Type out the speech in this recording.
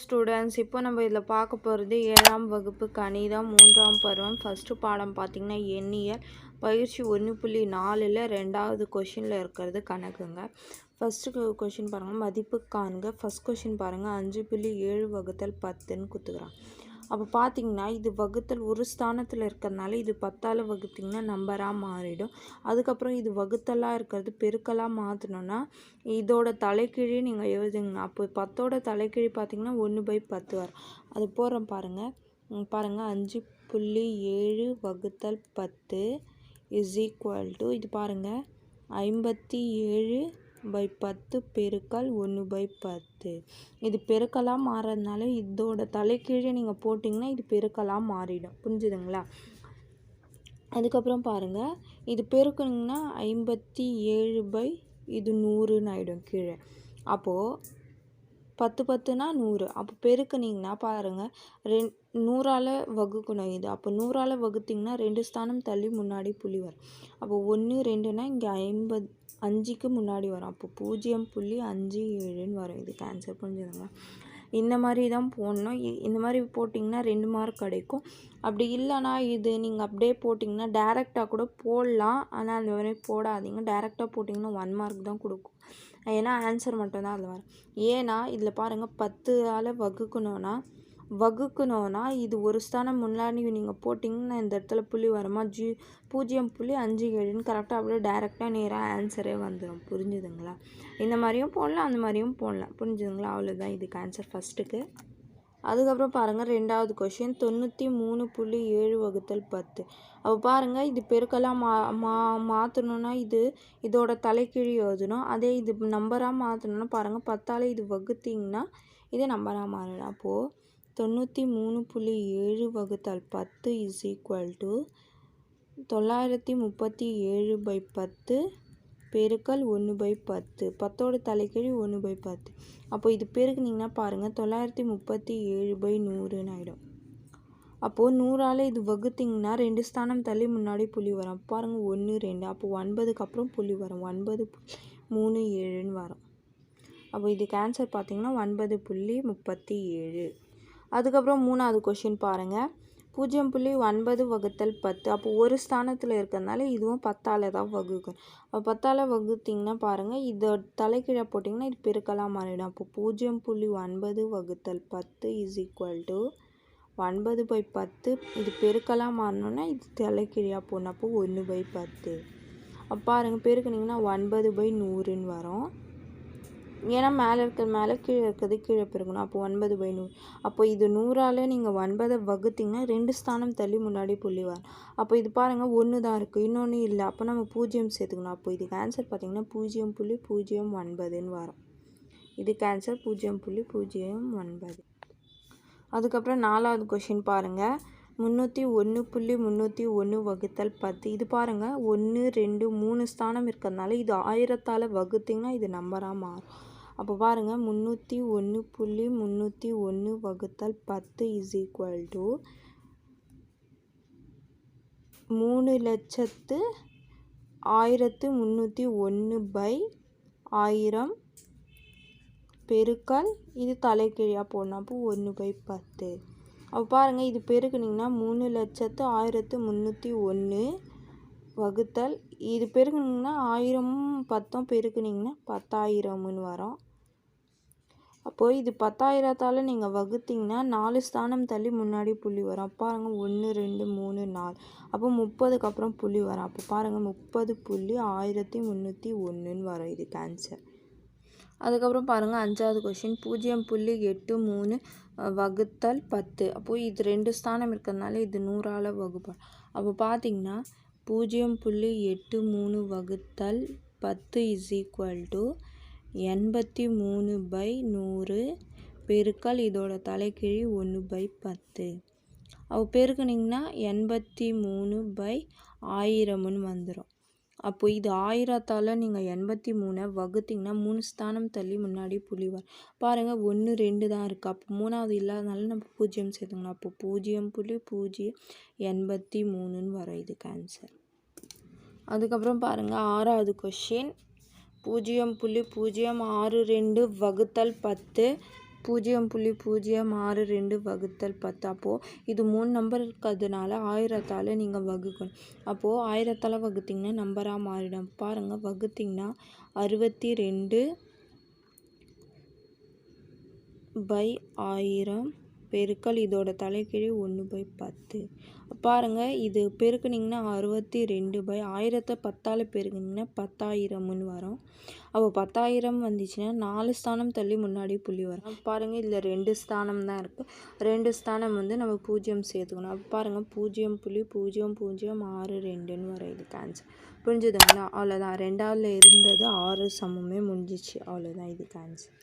Students இப்போ நம்ம இதில் பார்க்க போகிறது ஏழாம் வகுப்பு கணிதம் மூன்றாம் பருவம் ஃபஸ்ட்டு பாடம் பார்த்திங்கன்னா எண்ணியல் பயிற்சி ஒன்று புள்ளி நாலில் ரெண்டாவது கொஷினில் இருக்கிறது கணக்குங்க. ஃபஸ்ட்டு கொஷின் பாருங்கள் மதிப்பு காண்க ஃபஸ்ட் கொஷின் பாருங்கள் அஞ்சு புள்ளி ஏழு வகுத்தல் பத்துன்னு குத்துக்கிறான். அப்போ பார்த்தீங்கன்னா இது வகுத்தல் ஒரு ஸ்தானத்தில் இருக்கிறதுனால இது பத்தால் வகுத்திங்கன்னா நம்பராக மாறிடும். அதுக்கப்புறம் இது வகுத்தலாக இருக்கிறது பெருக்கலாக மாற்றணும்னா இதோட தலைக்கீழே நீங்கள் எழுதுங்கண்ணா அப்போ பத்தோட தலைக்கீழே பார்த்தீங்கன்னா ஒன்று பை பத்து வரும். அது போகிறோம் பாருங்கள் பாருங்கள் அஞ்சு புள்ளி ஏழு வகுத்தல் பத்து இஸ் ஈக்குவல் டு இது பாருங்கள் ஐம்பத்தி ஏழு பை பத்து பெருக்கல் ஒன்று பை பத்து. இது பெருக்கலாக மாறதுனால இதோட தலைக்கீழே நீங்கள் போட்டிங்கன்னா இது பெருக்கலாக மாறிடும். புரிஞ்சுதுங்களா? அதுக்கப்புறம் பாருங்கள் இது பெருக்கணுங்கன்னா ஐம்பத்தி ஏழு பை இது நூறுன்னு ஆகிடும் கீழே. அப்போது பத்து பத்துனா நூறு. அப்போ பெருக்குனிங்கன்னா பாருங்கள் ரெண் நூறால் வகுக்கணும் இது. அப்போ நூறால் வகுத்திங்கன்னா ரெண்டு ஸ்தானம் தள்ளி முன்னாடி புள்ளி வரும். அப்போ ஒன்று ரெண்டுனா இங்கே ஐம்பது அஞ்சுக்கு முன்னாடி வரும். அப்போ பூஜ்ஜியம் புள்ளி அஞ்சு ஏழுன்னு வரும். இதுக்கு கேன்சர் புரிஞ்சுதுங்களா இந்த மாதிரி தான் போடணும். இந்த மாதிரி போட்டிங்கன்னா ரெண்டு மார்க் கிடைக்கும். அப்படி இல்லைனா இது நீங்கள் அப்படியே போட்டிங்கன்னா டேரெக்டாக கூட போடலாம். ஆனால் அந்த மாதிரி போடாதீங்க. டேரெக்டாக போட்டிங்கன்னா ஒன் மார்க் தான் கொடுக்கும். ஏன்னா ஆன்சர் மட்டும்தான் அதில் வரும். ஏன்னா இதில் பாருங்கள் பத்து ஆள் வகுக்கணும்னா வகுக்கணும்னா இது ஒரு ஸ்தானம் முன்னாடி நீங்கள் போட்டிங்கன்னா இந்த இடத்துல புள்ளி வருமா? ஜி பூஜ்ஜியம் புள்ளி அஞ்சு ஏழுன்னு கரெக்டாக அப்படியே டேரெக்டாக நேராக ஆன்சரே வந்துடும் புரிஞ்சுதுங்களா? இந்த மாதிரியும் போடலாம் அந்த மாதிரியும் போடலாம். புரிஞ்சுதுங்களா? அவ்வளோதான் இதுக்கு ஆன்சர் ஃபஸ்ட்டுக்கு அதுக்கப்புறம் பாருங்கள் ரெண்டாவது கொஷின் தொண்ணூற்றி மூணு புள்ளி ஏழு வகுத்தல் பத்து. அப்போ பாருங்கள் இது பெருக்கெல்லாம் மா மா மாற்றணுன்னா இது இதோட தலைக்கீழி எழுதணும். அதே இது நம்பராக மாற்றணுன்னா பாருங்கள் பத்தால் இது வகுத்திங்கன்னா இது நம்பராக மாறணும் அப்போது தொண்ணூற்றி மூணு புள்ளி ஏழு வகுத்தால் பத்து இஸ் ஈக்குவல் டு தொள்ளாயிரத்தி முப்பத்தி ஏழு பை பத்து பெருக்கல் ஒன்று பை பத்து. பத்தோட தலைக்கீழ் ஒன்று பை பத்து. அப்போ இது பெருக்குனிங்கன்னா பாருங்கள் தொள்ளாயிரத்தி முப்பத்தி ஏழு பை நூறுன்னு ஆகிடும் அப்போது நூறால் இது வகுத்திங்கன்னா ரெண்டு ஸ்தானம் தள்ளி முன்னாடி புள்ளி வரும். பாருங்கள் ஒன்று ரெண்டு. அப்போது ஒன்பதுக்கு அப்புறம் புள்ளி வரும். ஒன்பது மூணு ஏழுன்னு வரும். அப்போ இதுக்கு ஆன்சர் பார்த்திங்கன்னா ஒன்பது புள்ளி முப்பத்தி ஏழு. அதுக்கப்புறம் மூணாவது கொஷின் பாருங்கள் பூஜ்ஜியம் புள்ளி ஒன்பது வகுத்தல் பத்து. அப்போ ஒரு ஸ்தானத்தில் இருக்கிறதுனால இதுவும் பத்தால் தான் வகுக்கும். அப்போ பத்தால் வகுத்திங்கன்னா பாருங்கள் இதை தலைக்கீழே போட்டிங்கன்னா இது பெருக்கலாக மாறிடும். அப்போ பூஜ்ஜியம் புள்ளி ஒன்பது வகுத்தல் பத்து இஸ் ஈக்குவல் டு ஒன்பது பை பத்து. இது பெருக்கலாக மாறணுன்னா இது தலைக்கீழாக போடணும். அப்போ ஒன்று பை பத்து. அப்போ பாருங்கள் பெருக்குனிங்கன்னா ஒன்பது பை நூறுன்னு வரும். ஏன்னா மேலே இருக்கிறது மேலே கீழே இருக்கிறது கீழே பெருக்கணும் அப்போ ஒன்பது பை நூறு. அப்போ இது நூறால் நீங்கள் ஒன்பதை வகுத்திங்கன்னா ரெண்டு ஸ்தானம் தள்ளி முன்னாடி புள்ளி வரும் அப்போ இது பாருங்கள் ஒன்று தான் இருக்குது இன்னொன்று இல்லை. அப்போ நம்ம பூஜ்ஜியம் சேர்த்துக்கணும். அப்போ இதுக்கு ஆன்சர் பார்த்திங்கன்னா பூஜ்ஜியம் புள்ளி பூஜ்ஜியம் ஒன்பதுன்னு வரும். இதுக்கு ஆன்சர் பூஜ்ஜியம் புள்ளி பூஜ்ஜியம் ஒன்பது. அதுக்கப்புறம் நாலாவது கொஷின் பாருங்கள் முந்நூற்றி ஒன்று புள்ளி முந்நூற்றி ஒன்று வகுத்தல் பத்து. இது பாருங்கள் ஒன்று ரெண்டு மூணு ஸ்தானம் இருக்கிறதுனால இது ஆயிரத்தால் வகுத்திங்கன்னா இது நம்பராக மாறும். அப்போ பாருங்கள் முந்நூற்றி ஒன்று புள்ளி முந்நூற்றி ஒன்று வகுத்தல் பத்து இஸ் ஈக்குவல் டு மூணு லட்சத்து ஆயிரத்து முந்நூற்றி ஒன்று பை ஆயிரம் பெருக்கல் இது தலைக்கீழியாக போடணும். அப்போ ஒன்று பை பத்து. அப்போ பாருங்கள் இது பெருக்குனிங்கன்னா மூணு லட்சத்து ஆயிரத்து முந்நூற்றி ஒன்று வகுத்தல் இது பெருக்குனிங்கன்னா ஆயிரமும் பத்தும் பெருக்குனிங்கன்னா பத்தாயிரம்னு வரும். அப்போது இது பத்தாயிரத்தால் நீங்கள் வகுத்தீங்கன்னா நாலு ஸ்தானம் தள்ளி முன்னாடி புள்ளி வரும். அப்போ பாருங்கள் ஒன்று ரெண்டு மூணு நாலு. அப்போ முப்பதுக்கு அப்புறம் புள்ளி வரும். அப்போ பாருங்கள் முப்பது புள்ளி ஆயிரத்தி முந்நூற்றி ஒன்றுன்னு வரும் இதுக்கு ஆன்சர் அதுக்கப்புறம் பாருங்கள் அஞ்சாவது கொஷின் பூஜ்ஜியம் புள்ளி எட்டு மூணு வகுத்தல் பத்து. அப்போது இது ரெண்டு ஸ்தானம் இருக்கிறதுனால இது நூறால் வகுப்பாள் அப்போ பார்த்தீங்கன்னா பூஜ்ஜியம் புள்ளி எட்டு மூணு வகுத்தல் பத்து இஸ் ஈக்குவல் டு எண்பத்தி மூணு பை நூறு பெருக்கல் இதோட தலைக்கீழி ஒன்று பை பத்து. அவள் பெருக்குனிங்கன்னா எண்பத்தி மூணு பை ஆயிரம்னு வந்துடும் அப்போ இது ஆயிரத்தால் நீங்கள் எண்பத்தி மூணை வகுத்திங்கன்னா மூணு ஸ்தானம் தள்ளி முன்னாடி புள்ளி வரும். பாருங்கள் ஒன்று ரெண்டு தான் இருக்குது அப்போ மூணாவது இல்லாதனால நம்ம பூஜ்ஜியம் சேர்த்துக்கணும். அப்போ பூஜ்ஜியம் புள்ளி பூஜ்ஜியம் எண்பத்தி மூணுன்னு வரும் இதுக்கு ஆன்சர் அதுக்கப்புறம் பாருங்கள் ஆறாவது கொஷின் பூஜ்ஜியம் புள்ளி பூஜ்ஜியம் ஆறு ரெண்டு வகுத்தல் பத்து. பூஜ்ஜியம் புள்ளி பூஜ்ஜியம் ஆறு ரெண்டு வகுத்தல் பத்து. அப்போது இது மூணு நம்பர் இருக்கிறதுனால ஆயிரத்தால் நீங்கள் வகுக்கணும். அப்போது ஆயிரத்தால் வகுத்திங்கன்னா நம்பராக மாறிடும். பாருங்கள் வகுத்திங்கன்னா அறுபத்தி ரெண்டு பை ஆயிரம் பெருக்கல் இதோட தலைக்கீழே ஒன்று பை பத்து. பாருங்கள் இது பெருக்குனிங்கன்னா அறுபத்தி ரெண்டு பை ஆயிரத்தை பத்தால் பெருக்குனிங்கன்னா பத்தாயிரம்னு வரும். அப்போ பத்தாயிரம் வந்துச்சுன்னா நாலு ஸ்தானம் தள்ளி முன்னாடி புள்ளி வரும். பாருங்கள் இதில் ரெண்டு ஸ்தானம் தான் இருக்குது ரெண்டு ஸ்தானம் வந்து நம்ம பூஜ்ஜியம் சேர்த்துக்கணும். அப்போ பாருங்கள் பூஜ்ஜியம் புள்ளி பூஜ்ஜியம் பூஜ்ஜியம் ஆறு ரெண்டுன்னு வரும் இதுக்கு ஆன்சர் புரிஞ்சுதுங்களா? அவ்வளோதான் ரெண்டாவில் இருந்தது ஆறு சமமே முடிஞ்சிச்சு. அவ்வளோதான் இதுக்கு ஆன்சர்